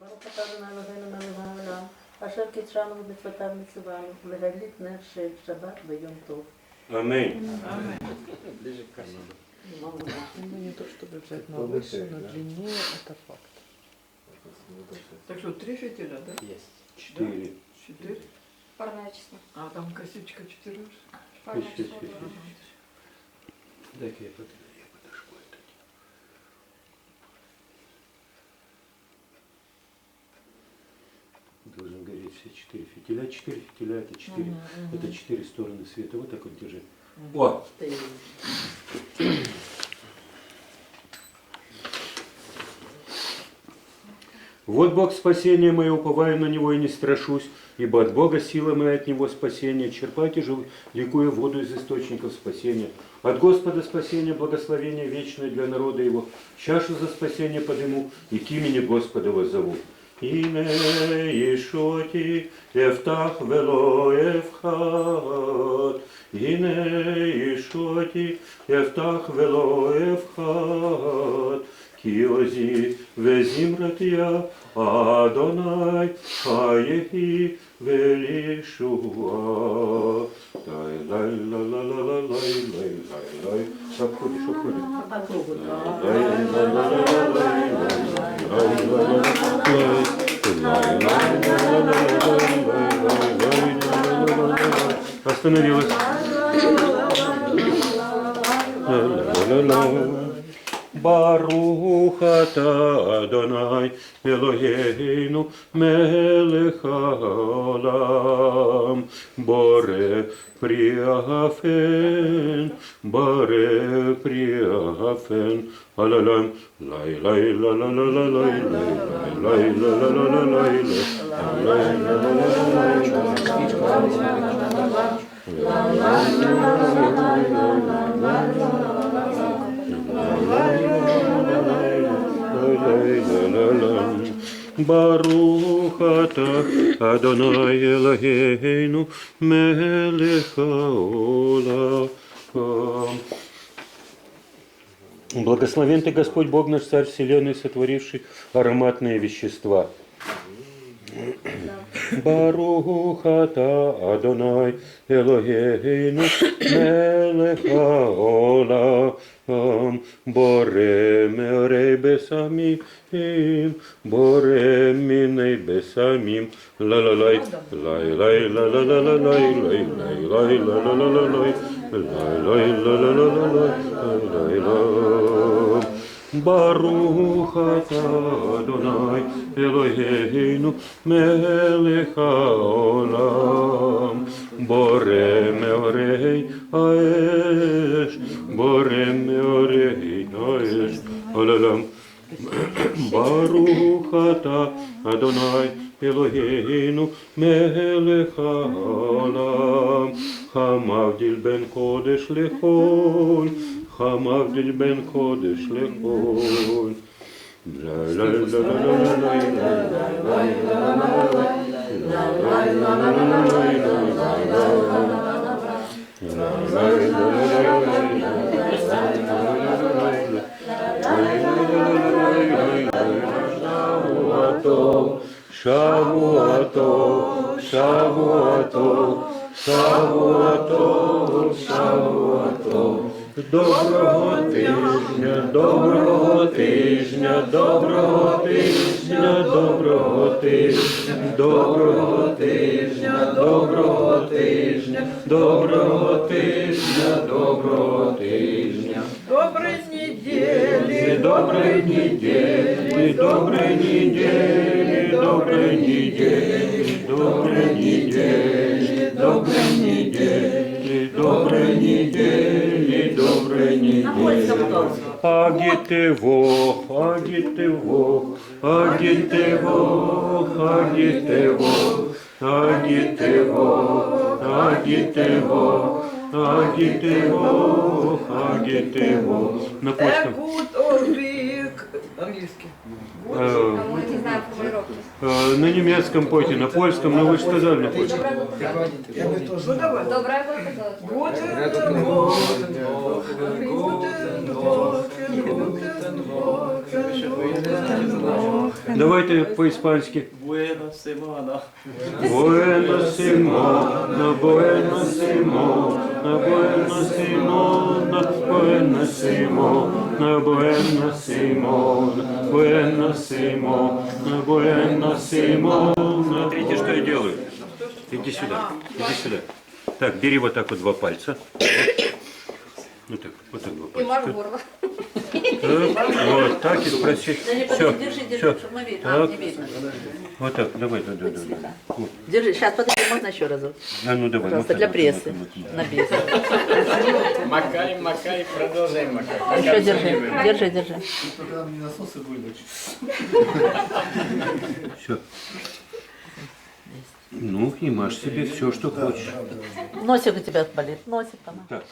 Баропатана логина налагана, ашер кітшану бетватав міцевану, легаліт нерши, шабат бейом тов. Аминь. Ближе к канону. Ну, не то чтобы взять на выше, но длиннее это факт. Так что, три жителя, да? Есть. Четыре. Четыре? Парное число. А там косичка четыре Парное число. Дай-ка я потребую. 4 фитиля. 4 фитиля это 4. Угу, угу. Это 4 стороны света. Вот так вот держи. Угу. О! Вот Бог спасения мое, уповаю на Него и не страшусь, ибо от Бога сила моя, от Него спасение. Черпайте же, ликуя воду из источников спасения. От Господа спасение, благословение вечное для народа Его. Чашу за спасение подниму и к имени Господа воззову. Име Ишоти, Эфтах вело Эфхат. Име Ишоти, Эфтах вело Эфхат. Киози везимратия, Адонай, Хаехи велишуа. Лай, лай, ла, ла, ла, ла, лай, лай, лай, лай. Обходишь, обходишь. По кругу, да. Лай, лай, лай, лай, лай. остановилась. Баруха та Донай, Елогейну мелехалам, Боре приафен, Боре приафен, Алалам, лай лай ла ла ла ла лай лай лай ла ла ла ла лай лай лай лай лай лай лай Барухата Адонай Елагейну Мелехаола. Благословен Ты, Господь Бог наш, Царь Вселенной, сотворивший ароматные вещества – ברו חוטה אדונאי אלוהינו מלך עולם בורם אוריי ביсами בורם מיני ביсами ללליי לליי לללליי לליי לללליי לללליי לללליי ברוך אתה אדוני אלוהינו מלך העולם בורא מאורי האש בורא מאורי האש עוללם ברוך אתה אדוני אלוהינו מלך העולם המבדיל בין קודש לחול חמיו דש בן קודש לכל. שבוע טוב, שבוע טוב, שבוע טוב, שבוע Доброго тижня, доброго тижня, доброго тижня, доброго тижня, доброго тижня, доброго тижня, доброго тижня, доброго тижня. Доброй недели. Доброй недели, доброй недели, доброй недели, доброй недели, Агитево, агитево, агитево, агитево, агитево, агитево, агитево, агитево. На польском. Эгуд орвик. Английский. Э, А не знаем формулировки. Э, на немецком поете, на польском, ну на вышестоянном поте. Доброго Давайте по-испански. Буэна Симона. Буэна Симона, Буэна Симона, Буэна Симона. Симона, Буэна Симона, Буэна Симона, Буэна Симона. Смотрите, что я делаю. Иди сюда, иди сюда. Так, бери вот так вот два пальца. Ну так, вот так два И мажь горло. Так, вот так и спроси. Да не, Все, подожди, держи, держи, все. чтобы мы видели. А, Так. не видно. Вот так, давай, да, да, да. да. Вот. Держи, сейчас, подожди, можно еще разок? А ну давай. Вот для прессы. На бис. Макаем, макаем, продолжаем макать. Еще держи, держи, держи. Все. Ну, и машь себе все, что хочешь. Носик у тебя болит, носик там. Так,